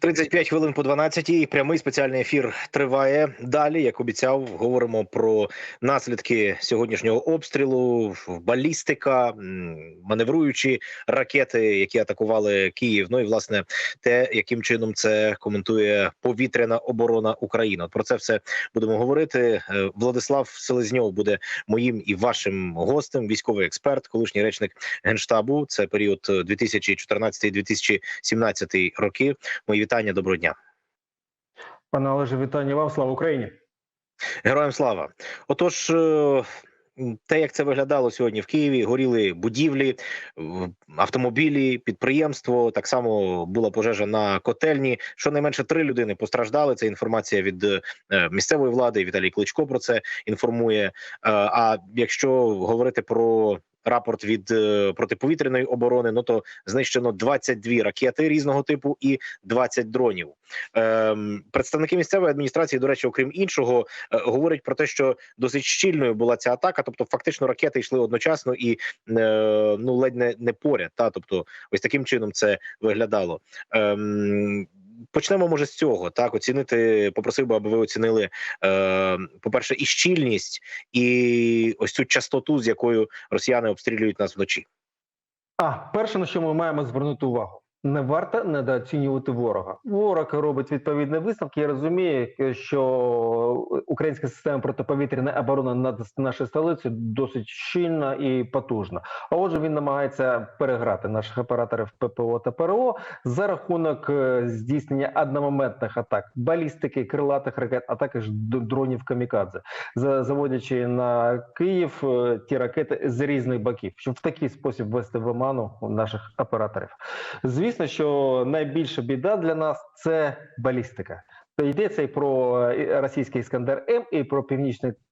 35 хвилин по 12 і прямий спеціальний ефір триває далі. Як обіцяв, говоримо про наслідки сьогоднішнього обстрілу, балістика, маневруючі ракети, які атакували Київ. Ну і власне те, яким чином це коментує повітряна оборона України. Про це все будемо говорити. Е, Владислав Селезньов буде моїм і вашим гостем. Військовий експерт, колишній речник генштабу. Це період 2014-2017 роки. Мої вітання, доброго дня. Пане Олеже, вітання вам, слава Україні. Героям слава. Отож, е, те, як це виглядало сьогодні в Києві, горіли будівлі, автомобілі, підприємство. Так само була пожежа на котельні. Щонайменше три людини постраждали. Це інформація від е, місцевої влади. Віталій Кличко про це інформує. Е, А якщо говорити про рапорт від е, протиповітряної оборони, ну то знищено 22 ракети різного типу і 20 дронів. Ем, представники місцевої адміністрації, до речі, окрім іншого, е, говорять про те, що досить щільною була ця атака. Тобто, фактично, ракети йшли одночасно і е, ну ледь не, не поряд. Та тобто, ось таким чином це виглядало. Ем, Почнемо може з цього. Так оцінити, попросив би, аби ви оцінили е, по перше, і щільність, і ось цю частоту, з якою росіяни обстрілюють нас вночі. А перше, на що ми маємо звернути увагу. Не варто недооцінювати ворога. Ворог робить відповідні висновки. Я розумію, що українська система протиповітряної оборони над нашою столицею досить щільна і потужна. А отже, він намагається переграти наших операторів ППО та ПРО за рахунок е, здійснення одномоментних атак, балістики, крилатих ракет, а також дронів камікадзе, заводячи на Київ е, ті ракети з різних боків, щоб в такий спосіб ввести в оману наших операторів. Звісно, що найбільша біда для нас це балістика. Йдеться і про е, російський Іскандер М, і про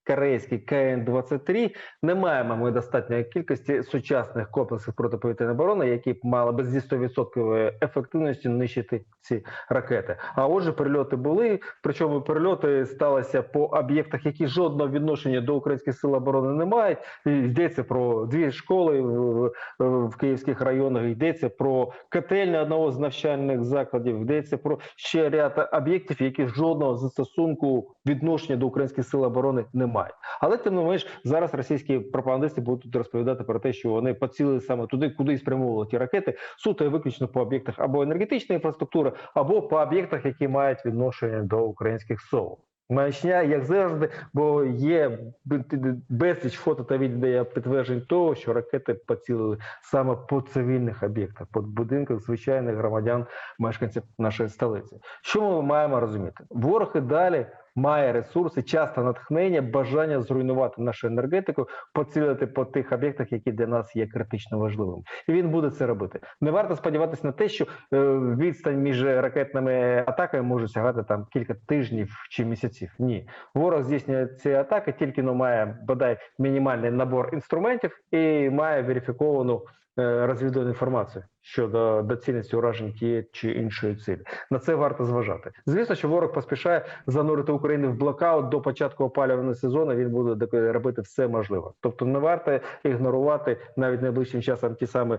північно-корейський КН-23. Не маємо ми достатньої кількості сучасних комплексів протиповітряної оборони, які б мали би зі 100% ефективністю нищити ці ракети. А отже, перельоти були. Причому перельоти сталися по об'єктах, які жодного відношення до українських сил оборони не мають. Йдеться про дві школи в, в київських районах. Йдеться про котельня одного з навчальних закладів. Йдеться про ще ряд об'єктів, які жодного застосунку відношення до українських сил оборони не мають. Але тим не менш, зараз російські пропагандисти будуть розповідати про те, що вони поцілили саме туди, куди і спрямовували ті ракети, суто і виключно по об'єктах або енергетичної інфраструктури, або по об'єктах, які мають відношення до українських СОВ. Маячня, як завжди, бо є безліч фото та відео підтверджень того, що ракети поцілили саме по цивільних об'єктах, по будинках звичайних громадян, мешканців нашої столиці. Що ми маємо розуміти? Ворог і далі має ресурси, часто натхнення, бажання зруйнувати нашу енергетику, поцілити по тих об'єктах, які для нас є критично важливими, і він буде це робити. Не варто сподіватися на те, що е, відстань між ракетними атаками може сягати там кілька тижнів чи місяців. Ні, ворог здійснює ці атаки, тільки но має бодай мінімальний набор інструментів і має верифіковану розвідувальну інформацію щодо доцільності уражень тієї чи іншої цілі. На це варто зважати. Звісно, що ворог поспішає занурити Україну в блокаут до початку опалювального сезону. Він буде робити все можливе. Тобто не варто ігнорувати навіть найближчим часом ті самі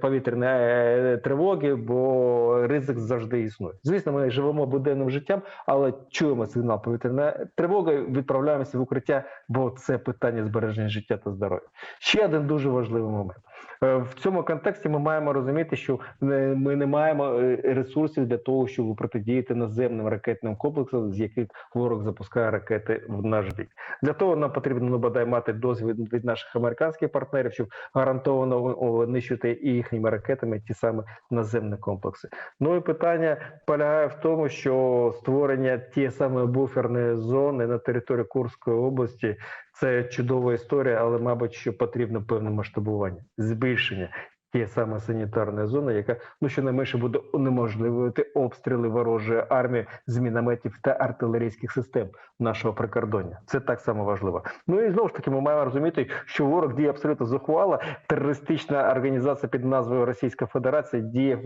повітряні е, тривоги, бо ризик завжди існує. Звісно, ми живемо буденним життям, але чуємо сигнал повітряної тривоги, відправляємося в укриття, бо це питання збереження життя та здоров'я. Ще один дуже важливий момент. Е, В цьому контексті ми маємо розуміти, що ми не маємо е, ресурсів для того, щоб протидіяти наземним ракетним комплексам, з яких ворог запускає ракети в наш бік. Для того нам потрібно ну, бодай мати дозвіл від наших американських партнерів, щоб гарантовано нищити і їхніми ракетами ті самі наземні комплекси. Ну і питання полягає в тому, що створення тієї самої буферної зони на території Курської області це чудова історія, але мабуть, що потрібно певне масштабування, збільшення. Тієї саме санітарної зони, яка ну щонайменше буде унеможливити обстріли ворожої армії з мінометів та артилерійських систем нашого прикордоння. Це так само важливо. Ну і знову ж таки, ми маємо розуміти, що ворог діє абсолютно зухвало. Терористична організація під назвою Російська Федерація діє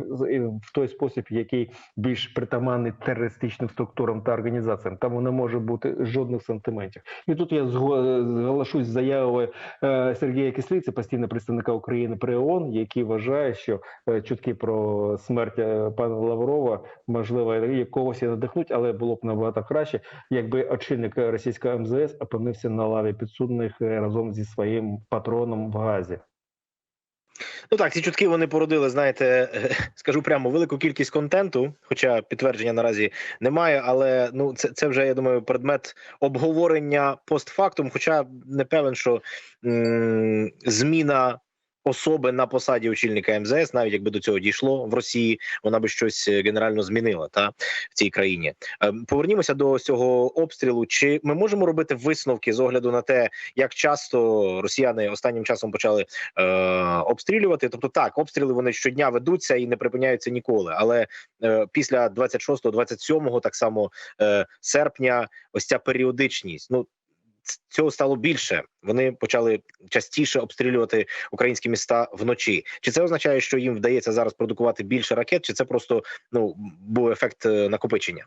в той спосіб, який більш притаманний терористичним структурам та організаціям. Там не може бути жодних сантиментів. І тут я зголошусь з заявою е, Сергія Кислиці, постійного представника України при ООН, вважає, що е, чутки про смерть е, пана Лаврова можливо якогось і надихнуть, але було б набагато краще, якби очільник російського МЗС опинився на лаві підсудних е, разом зі своїм патроном в Газі. Ну так, ці чутки вони породили, знаєте, скажу прямо велику кількість контенту, хоча підтвердження наразі немає. Але ну це, це вже я думаю предмет обговорення постфактум. Хоча не певен, що м- зміна особи на посаді очільника МЗС, навіть якби до цього дійшло в Росії, вона би щось е, генерально змінила та в цій країні. Е, Повернімося до цього обстрілу. Чи ми можемо робити висновки з огляду на те, як часто росіяни останнім часом почали е, обстрілювати? Тобто, так, обстріли вони щодня ведуться і не припиняються ніколи. Але е, після 26-го, 27-го, так само е, серпня, ось ця періодичність. Ну цього стало більше. Вони почали частіше обстрілювати українські міста вночі. Чи це означає, що їм вдається зараз продукувати більше ракет, чи це просто ну був ефект е, накопичення?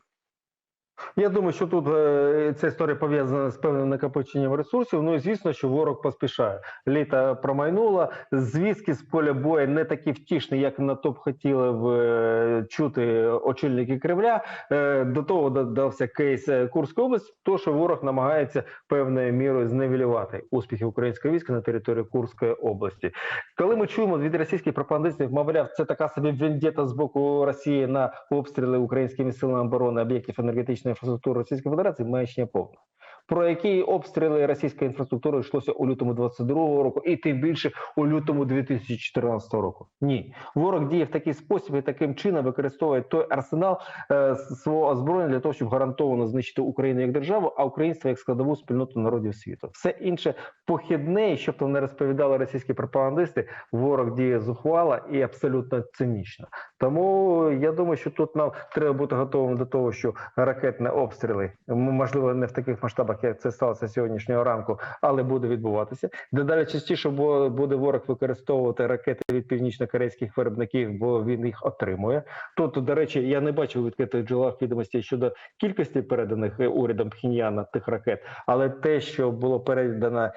Я думаю, що тут е, ця історія пов'язана з певним накопиченням ресурсів. Ну і звісно, що ворог поспішає. Літо промайнуло. Звістки з поля бою не такі втішні, як на то б хотіли б е, чути очільники Кремля. Е, До того додався кейс Курської області, то що ворог намагається певною мірою зневелювати успіхи українського війська на території Курської області. Коли ми чуємо від російських пропагандистів, мовляв, це така собі вендета з боку Росії на обстріли українськими силами оборони об'єктів енергетичної інфраструктури Російської Федерації, маячня повна. Про які обстріли російської інфраструктури йшлося у лютому 22-го року, і тим більше у лютому 2014 року. Ні, ворог діє в такий спосіб і таким чином використовує той арсенал е, свого озброєння для того, щоб гарантовано знищити Україну як державу, а українство як складову спільноту народів світу. Все інше похідне, щоб там не розповідали російські пропагандисти, ворог діє зухвало і абсолютно цинічно. Тому я думаю, що тут нам треба бути готовим до того, що ракетні обстріли можливо не в таких масштабах, як це сталося сьогоднішнього ранку, але буде відбуватися. Дедалі частіше буде ворог використовувати ракети від північно-корейських виробників, бо він їх отримує. Тут, до речі, я не бачив відкритих джерелах відомостей щодо кількості переданих е, урядом Пхіньяна тих ракет, але те, що було передано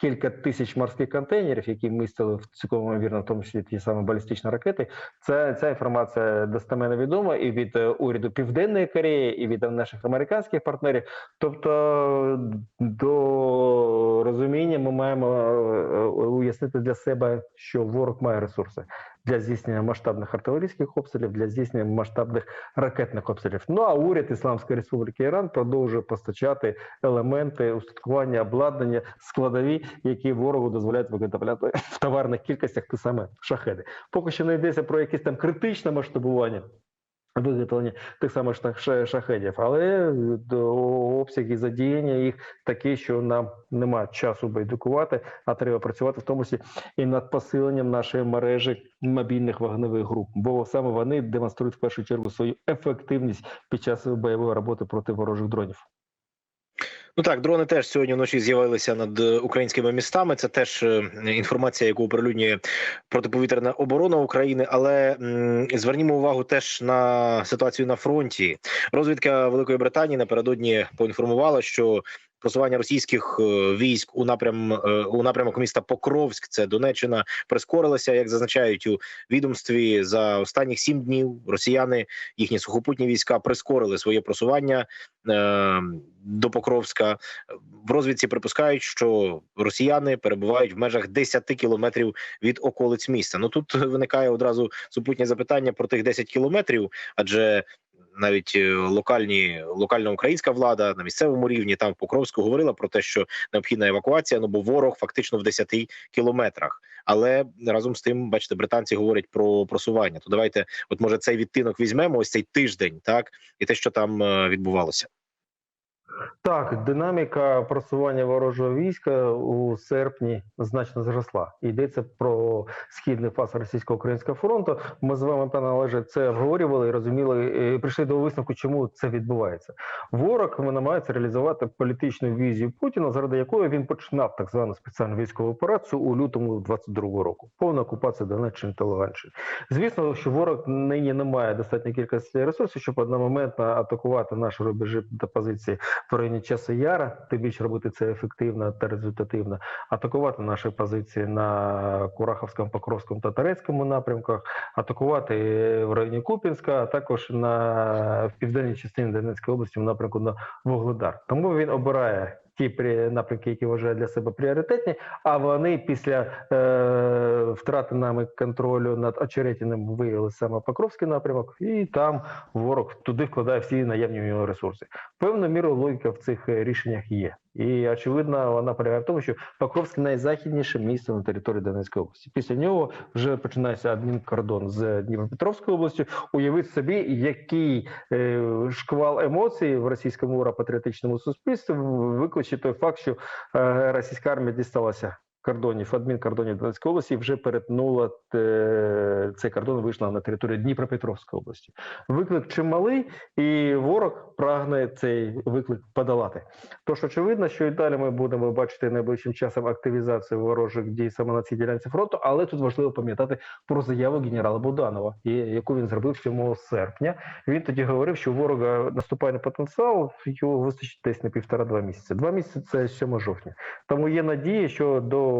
кілька тисяч морських контейнерів, які містили в цілком вірно, в тому числі ті самі балістичні ракети. Це ця інформація достеменно відома і від е, уряду Південної Кореї, і від наших американських партнерів. Тобто, до розуміння ми маємо е, уяснити для себе, що ворог має ресурси для здійснення масштабних артилерійських обстрілів, для здійснення масштабних ракетних обстрілів. Ну а уряд Ісламської Республіки Іран продовжує постачати елементи устаткування, обладнання, складові, які ворогу дозволяють виготовляти в товарних кількостях ті саме шахеди. Поки що не йдеться про якісь там критичне масштабування. Виготовлення тих самих шах- шахедів, але до обсяги задіяння їх такі, що нам немає часу байдукувати, а треба працювати в тому числі і над посиленням нашої мережі мобільних вогневих груп, бо саме вони демонструють в першу чергу свою ефективність під час бойової роботи проти ворожих дронів. Ну так, дрони теж сьогодні вночі з'явилися над е, українськими містами. Це теж е, інформація, яку оприлюднює протиповітряна оборона України. Але м, звернімо увагу теж на ситуацію на фронті. Розвідка Великої Британії напередодні поінформувала, що просування російських е, військ у напрям е, у напрямок міста Покровськ, це Донеччина, прискорилося. Як зазначають у відомстві за останніх сім днів, росіяни їхні сухопутні війська прискорили своє просування е, до Покровська. В розвідці припускають, що росіяни перебувають в межах 10 кілометрів від околиць міста. Ну тут виникає одразу супутнє запитання про тих 10 кілометрів, адже навіть е, локальні локальна українська влада на місцевому рівні там в Покровську говорила про те, що необхідна евакуація. Ну бо ворог фактично в 10 кілометрах. Але разом з тим, бачите, британці говорять про просування. То давайте, от може, цей відтинок візьмемо, ось цей тиждень, так і те, що там е, відбувалося. Так, динаміка просування ворожого війська у серпні значно зросла. Йдеться про східний фаз російсько-українського фронту. Ми з вами, пане Олеже, це обговорювали і розуміли, і прийшли до висновку, чому це відбувається. Ворог намагається реалізувати політичну візію Путіна, заради якої він починав так звану спеціальну військову операцію у лютому 22-го року. Повна окупація Донеччини та Луганщини. Звісно, що ворог нині не має достатньої кількості ресурсів, щоб одномоментно атакувати наші рубежі та позиції в районі часу Яра, тим більше робити це ефективно та результативно, атакувати наші позиції на Кураховському, Покровському та Тарецькому напрямках, атакувати в районі Купінська, а також на в південній частині Донецької області в напрямку на Вугледар. Тому він обирає. Ті напрямки, які вважає для себе пріоритетні, а вони після е, втрати нами контролю над Очеретіним виявили саме Покровський напрямок, і там ворог туди вкладає всі наявні у нього ресурси. Певною мірою логіка в цих е, рішеннях є. І очевидно, вона полягає в тому, що Покровське найзахідніше місце на території Донецької області. Після нього вже починається адмінкордон з Дніпропетровською областю. Уявіть собі, який е, шквал емоцій в російському ура-патріотичному суспільстві викличе той факт, що е, російська армія дісталася кордонів, адмінкордонів Донецької області вже перетнула е, цей кордон, вийшла на територію Дніпропетровської області. Виклик чималий, і ворог прагне цей виклик подолати. Тож очевидно, що і далі ми будемо бачити найближчим часом активізацію ворожих дій саме на цій ділянці фронту, але тут важливо пам'ятати про заяву генерала Буданова, яку він зробив 7 серпня. Він тоді говорив, що ворога наступальний потенціал його вистачить десь на півтора-два місяці. Два місяці це 7 жовтня. Тому є надія, що до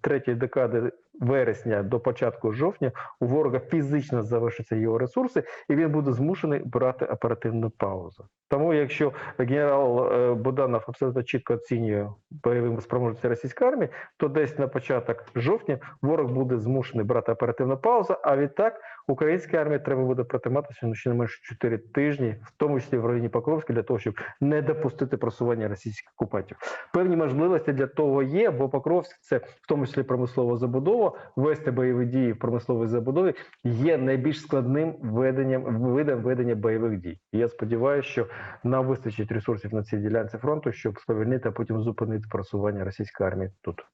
третьої декади вересня, до початку жовтня, у ворога фізично завершаться його ресурси, і він буде змушений брати оперативну паузу. Тому, якщо генерал Боданов Буданов абсолютно чітко оцінює бойові спроможності російської армії, то десь на початок жовтня ворог буде змушений брати оперативну паузу. А відтак українській армії треба буде протриматися ну, щонайменше 4 тижні, в тому числі в районі Покровська, для того, щоб не допустити просування російських окупантів. Певні можливості для того є, бо Покровськ це в тому числі промислова забудова. Вести бойові дії в промисловій забудові є найбільш складним веденням видом ведення бойових дій. Я сподіваюся, що нам вистачить ресурсів на цій ділянці фронту, щоб сповільнити, а потім зупинити просування російської армії тут.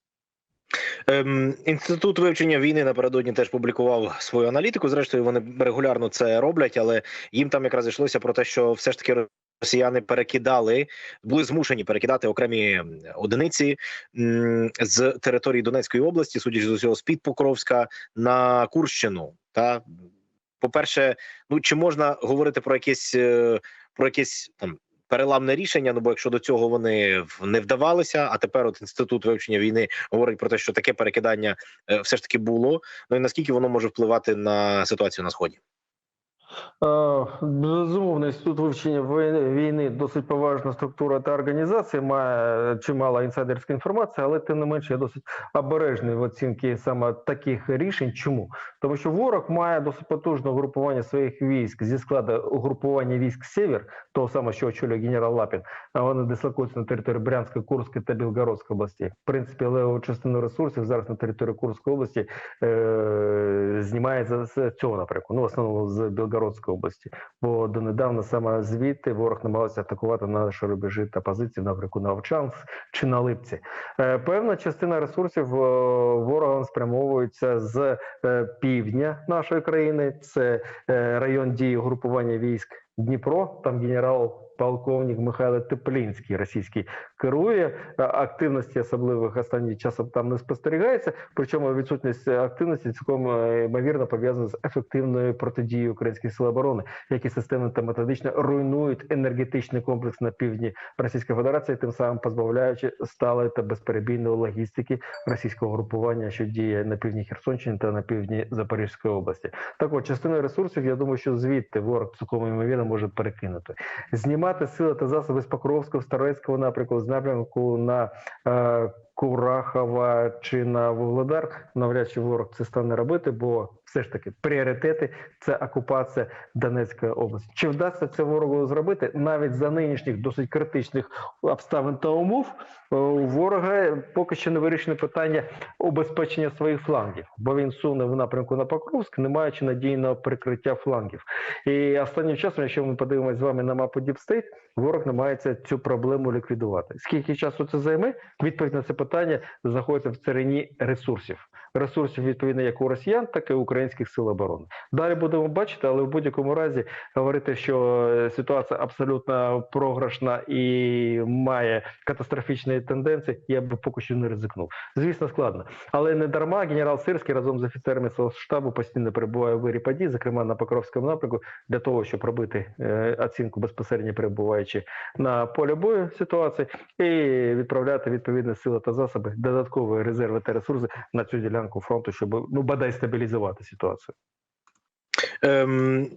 Ем, Інститут вивчення війни напередодні теж публікував свою аналітику. Зрештою, вони регулярно це роблять, але їм там якраз йшлося про те, що все ж таки росіяни перекидали, були змушені перекидати окремі одиниці з території Донецької області, судячи з усього, з під Покровська на Курщину. Та по-перше, ну чи можна говорити про якесь е, про якесь там. Переламне рішення, ну бо якщо до цього вони не вдавалися, а тепер от інститут вивчення війни говорить про те, що таке перекидання е, все ж таки було. Ну і наскільки воно може впливати на ситуацію на сході? Е, Безумовно, інститут вивчення війни досить поважна структура та організація, має чимало інсайдерської інформації, але тим не менше я досить обережний в оцінці саме таких рішень. Чому? Тому що ворог має досить потужне угрупування своїх військ зі складу угрупування військ Сєвєр, того самого, що очолює генерал Лапін, а вони дислокуються на території Брянської, Курської та Білгородської області. В принципі, леву частину ресурсів зараз на території Курської області е- знімається з цього напрямку, ну в основному з Білгородської області. Бо донедавна саме звідти ворог намагався атакувати наші рубежі та позиції наприклад, на Овчанськ чи на Липці. Е, певна частина ресурсів ворогам ворогом спрямовується з е, півдня нашої країни. Це е, район дії групування військ Дніпро. Там генерал. Полковник Михайло Теплінський, російський, керує активності, особливих останнім часом там не спостерігається. Причому відсутність активності цілком е, ймовірно пов'язана з ефективною протидією українських сил оборони, які системно та методично руйнують енергетичний комплекс на півдні Російської Федерації, тим самим позбавляючи сталої та безперебійної логістики російського групування, що діє на півдні Херсонщини та на півдні Запорізької області. Так от частину ресурсів, я думаю, що звідти ворог цілком ймовірно може перекинути. Знімати сили та засоби з Покровського, Старецького напрямку, з напрямку на е, Курахова чи на Вугледар, навряд чи ворог це стане робити, бо все ж таки пріоритети це окупація Донецької області. Чи вдасться це ворогу зробити навіть за нинішніх досить критичних обставин та умов? е, У ворога поки що не вирішене питання убезпечення своїх флангів, бо він суне в напрямку на Покровськ, не маючи надійного прикриття флангів. І останнім часом, якщо ми подивимося з вами на мапу State, ворог намагається цю проблему ліквідувати. Скільки часу це займе? Відповідь на це питання знаходиться в царині ресурсів. Ресурсів відповідно як у росіян, так і українських сил оборони. Далі будемо бачити, але в будь-якому разі говорити, що е, ситуація абсолютно програшна і має катастрофічні тенденції, я б поки що не ризикнув. Звісно, складно, але не дарма генерал Сирський разом з офіцерами свого штабу постійно перебуває в вирі зокрема на Покровському напрямку, для того, щоб робити е, оцінку безпосередньо перебуваючи на полі бою ситуації, і відправляти відповідні сили та засоби, додаткові резерви та ресурси на цю ділянку фронту, щоб ну бодай стабілізувати ситуацію. Ем,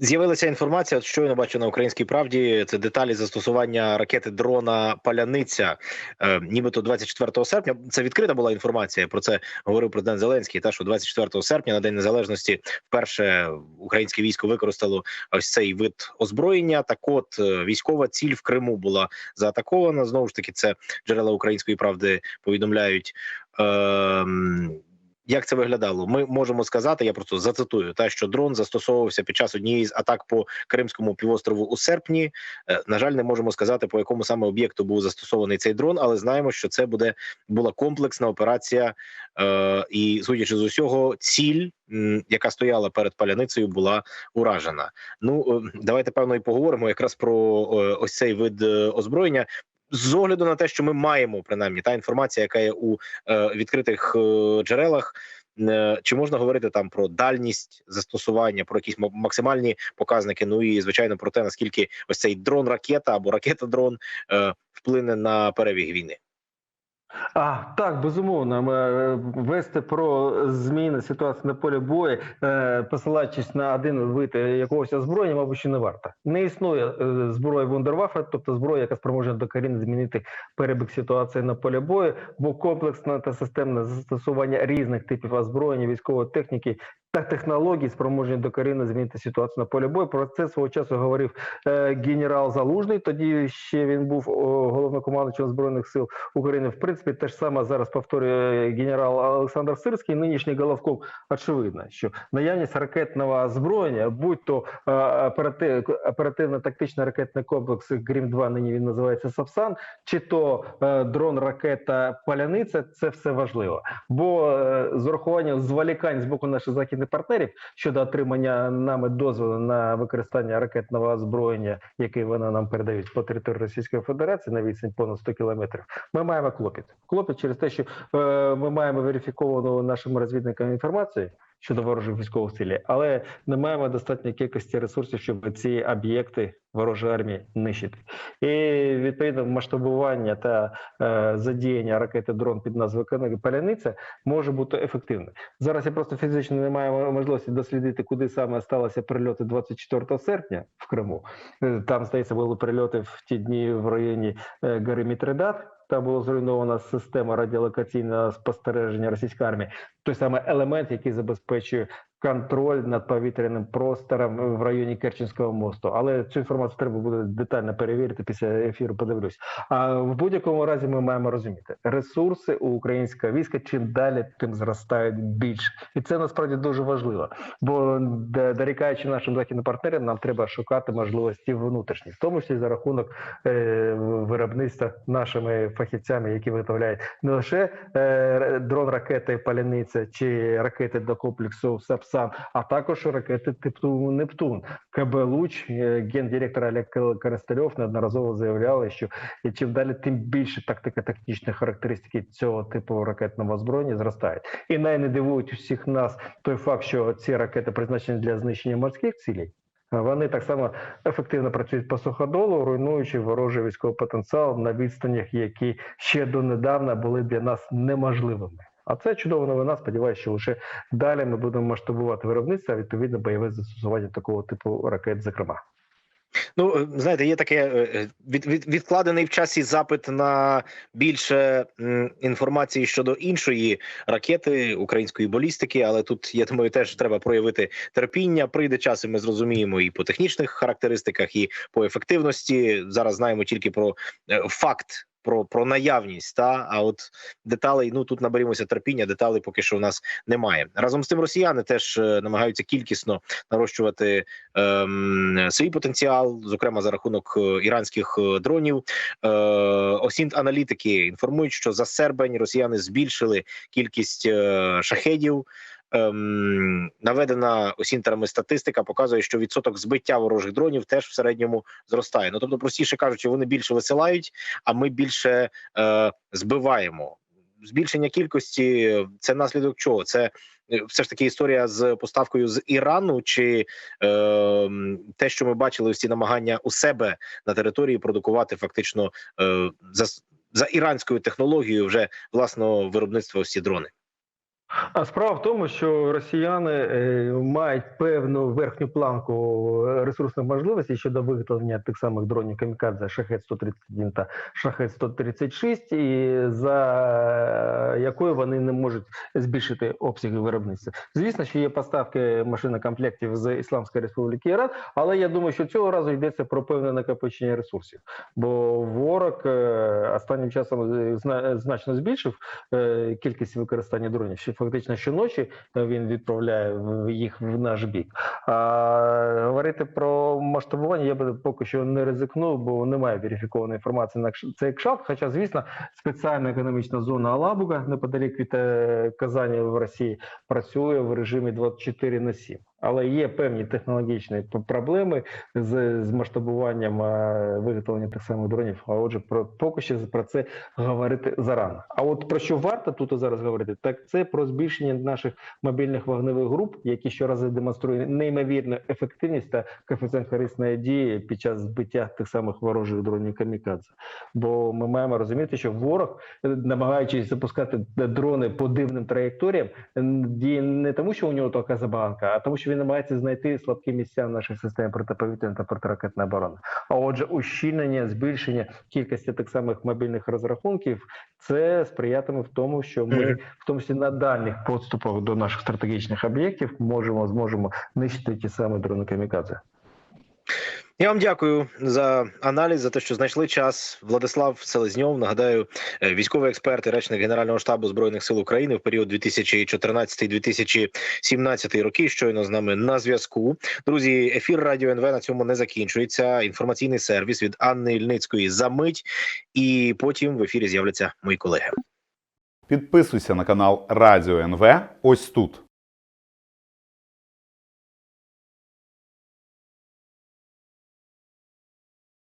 з'явилася інформація. Щойно бачу на українській правді. Це деталі застосування ракети дрона Паляниця. Е, нібито 24 серпня. Це відкрита була інформація. Про це говорив президент Зеленський. Та що 24 серпня на день незалежності вперше українське військо використало ось цей вид озброєння. Так, от е, військова ціль в Криму була заатакована. Знову ж таки, це джерела української правди повідомляють. Ем, як це виглядало? Ми можемо сказати, я просто зацитую, та що дрон застосовувався під час однієї з атак по Кримському півострову у серпні. Е, На жаль, не можемо сказати по якому саме об'єкту був застосований цей дрон, але знаємо, що це буде була комплексна операція, е, і судячи з усього, ціль, яка стояла перед паляницею, була уражена. Ну е, давайте певно і поговоримо якраз про е, ось цей вид озброєння. З огляду на те, що ми маємо принаймні та інформація, яка є у е, відкритих е, джерелах. Е, Чи можна говорити там про дальність застосування, про якісь ма- максимальні показники? Ну і звичайно про те, наскільки ось цей дрон ракета або ракета-дрон е, вплине на перебіг війни? А так безумовно, е, вести про зміни ситуації на полі бою, е, посилаючись на один вид якогось озброєння, мабуть, не варто. Не існує е, зброї Вундерваффе, тобто зброя, яка спроможна докорінно змінити перебіг ситуації на полі бою, бо комплексне та системне застосування різних типів озброєння, військової техніки та технологій спроможні докорінно змінити ситуацію на полі бою. Про це свого часу говорив е, генерал Залужний. Тоді ще він був головнокомандуючим збройних сил України. В принципі, те ж саме зараз повторює генерал Олександр Сирський. Нинішній головком очевидно, що наявність ракетного озброєння, будь то е, оператив, оперативно-тактичний ракетний комплекс Грім 2 нині він називається Сапсан, чи то е, дрон, ракета Паляниця, це все важливо. Бо з урахуванням зволікань з боку наших західних партнерів щодо отримання нами дозволу на використання ракетного озброєння, яке вони нам передають по території Російської Федерації на відстань понад 100 кілометрів, ми маємо клопіт. Клопіт через те, що е, ми маємо верифіковану нашими розвідниками інформацію щодо ворожих військових цілей, але не маємо достатньої кількості ресурсів, щоб ці об'єкти ворожої армії нищити. І відповідно масштабування та е, задіяння ракети дрон під назвою Паляниця може бути ефективним. Зараз я просто фізично не маю можливості дослідити, куди саме сталися прильоти 24 серпня в Криму. Е, Там здається, були прильоти в ті дні в районі е, гори Мітридат. Там була зруйнована система радіолокаційного спостереження російської армії. Той самий елемент, який забезпечує контроль над повітряним простором в районі Керченського мосту. Але цю інформацію треба буде детально перевірити після ефіру. Подивлюсь. А в будь-якому разі ми маємо розуміти, ресурси у українського війська чим далі, тим зростають більше, і це насправді дуже важливо. Бо дорікаючи нашим західним партнерам, нам треба шукати можливості внутрішні, в тому числі за рахунок е, виробництва нашими фахівцями, які виготовляють не лише е, дрон ракети Паляниця чи ракети до комплексу Сапсан, а також ракети типу Нептун. КБ Луч, е, гендиректор Олег Коростельов неодноразово заявляли, що чим далі, тим більше тактико-тактичні характеристики цього типу ракетного озброєння зростають. І най не дивують усіх нас той факт, що ці ракети призначені для знищення морських цілей. Вони так само ефективно працюють по суходолу, руйнуючи ворожий військовий потенціал на відстанях, які ще донедавна були для нас неможливими. А це чудова новина. Сподіваюся, що лише далі ми будемо масштабувати виробництво, а відповідно бойове застосування такого типу ракет, зокрема. Ну, е, знаєте, є таке е, від, від, відкладений в часі запит на більше інформації щодо іншої ракети української балістики, але тут я думаю, теж треба проявити терпіння. Прийде час, і ми зрозуміємо і по технічних характеристиках, і по ефективності. Зараз знаємо тільки про е, факт. Про, про наявність та а от деталей ну тут наберімося терпіння. Деталей поки що у нас немає. Разом з тим, росіяни теж е, намагаються кількісно нарощувати ем, свій потенціал, зокрема за рахунок е, іранських е, дронів. Е, Осінт аналітики інформують, що за серпень росіяни збільшили кількість е, шахедів. Ем, наведена осінтерами статистика показує, що відсоток збиття ворожих дронів теж в середньому зростає. Ну тобто, простіше кажучи, вони більше висилають, а ми більше е, збиваємо. Збільшення кількості це наслідок чого? Це е, все ж таки історія з поставкою з Ірану, чи е, те, що ми бачили, ці намагання у себе на території продукувати фактично е, за, за іранською технологією вже власного виробництва ці дрони. А справа в тому, що росіяни е, мають певну верхню планку е, ресурсних можливостей щодо виготовлення тих самих дронів камікадзе шахет 131 та шахет 136 і за якою вони не можуть збільшити обсяги виробництва. Звісно, що є поставки машинокомплектів з Ісламської Республіки Іран, але я думаю, що цього разу йдеться про певне накопичення ресурсів, бо ворог е, останнім часом е, зна- значно збільшив е, кількість використання дронів. Фактично щоночі е, він відправляє їх в наш бік. А говорити про масштабування я би поки що не ризикнув, бо немає верифікованої інформації на цей кшалт. Хоча, звісно, спеціальна економічна зона Алабуга неподалік від е, Казані в Росії працює в режимі 24 на 7. Але є певні технологічні проблеми з, з масштабуванням е, виготовлення тих самих дронів. А отже, про поки що про це говорити зарано. А от про що варто тут зараз говорити, так це про збільшення наших мобільних вогневих груп, які щоразу демонструють неймовірну ефективність та коефіцієнт корисної дії під час збиття тих самих ворожих дронів камікадзе. Бо ми маємо розуміти, що ворог, е, намагаючись запускати дрони по дивним траєкторіям, діє не тому, що у нього така забаганка, а тому, що він намагається знайти слабкі місця в наших системах протиповітряної та протиракетної оборони. А отже, ущільнення, збільшення кількості тих самих мобільних розрахунків це сприятиме в тому, що ми в тому числі на дальніх поступах до наших стратегічних об'єктів можемо зможемо нищити ті самі дрони камікадзе. Я вам дякую за аналіз, за те, що знайшли час. Владислав Селезньов, нагадаю, е, військовий експерт і речник Генерального штабу збройних сил України в період 2014-2017 роки. Щойно з нами на зв'язку. Друзі, ефір радіо НВ на цьому не закінчується. Інформаційний сервіс від Анни Ільницької за мить, і потім в ефірі з'являться мої колеги. Підписуйся на канал Радіо НВ ось тут.